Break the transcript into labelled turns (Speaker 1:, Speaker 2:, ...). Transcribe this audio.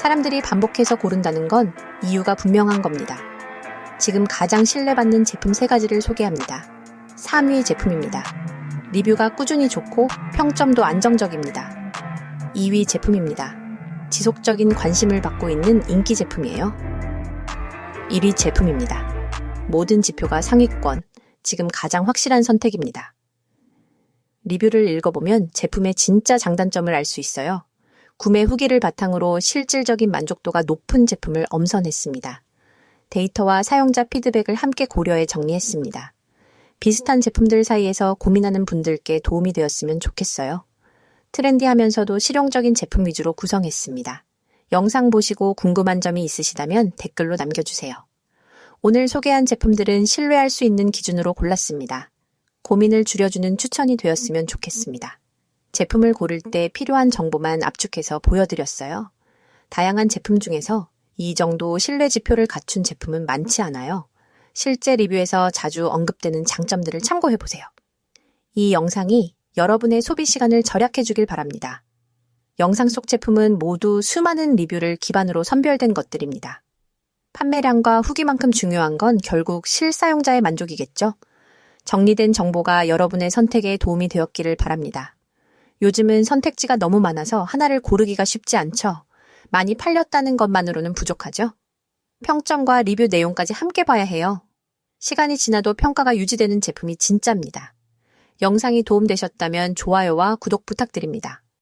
Speaker 1: 사람들이 반복해서 고른다는 건 이유가 분명한 겁니다. 지금 가장 신뢰받는 제품 세 가지를 소개합니다. 3위 제품입니다. 리뷰가 꾸준히 좋고 평점도 안정적입니다. 2위 제품입니다. 지속적인 관심을 받고 있는 인기 제품이에요. 1위 제품입니다. 모든 지표가 상위권, 지금 가장 확실한 선택입니다. 리뷰를 읽어보면 제품의 진짜 장단점을 알 수 있어요. 구매 후기를 바탕으로 실질적인 만족도가 높은 제품을 엄선했습니다. 데이터와 사용자 피드백을 함께 고려해 정리했습니다. 비슷한 제품들 사이에서 고민하는 분들께 도움이 되었으면 좋겠어요. 트렌디하면서도 실용적인 제품 위주로 구성했습니다. 영상 보시고 궁금한 점이 있으시다면 댓글로 남겨주세요. 오늘 소개한 제품들은 신뢰할 수 있는 기준으로 골랐습니다. 고민을 줄여주는 추천이 되었으면 좋겠습니다. 제품을 고를 때 필요한 정보만 압축해서 보여드렸어요. 다양한 제품 중에서 이 정도 신뢰 지표를 갖춘 제품은 많지 않아요. 실제 리뷰에서 자주 언급되는 장점들을 참고해 보세요. 이 영상이 여러분의 소비 시간을 절약해 주길 바랍니다. 영상 속 제품은 모두 수많은 리뷰를 기반으로 선별된 것들입니다. 판매량과 후기만큼 중요한 건 결국 실사용자의 만족이겠죠? 정리된 정보가 여러분의 선택에 도움이 되었기를 바랍니다. 요즘은 선택지가 너무 많아서 하나를 고르기가 쉽지 않죠. 많이 팔렸다는 것만으로는 부족하죠. 평점과 리뷰 내용까지 함께 봐야 해요. 시간이 지나도 평가가 유지되는 제품이 진짜입니다. 영상이 도움되셨다면 좋아요와 구독 부탁드립니다.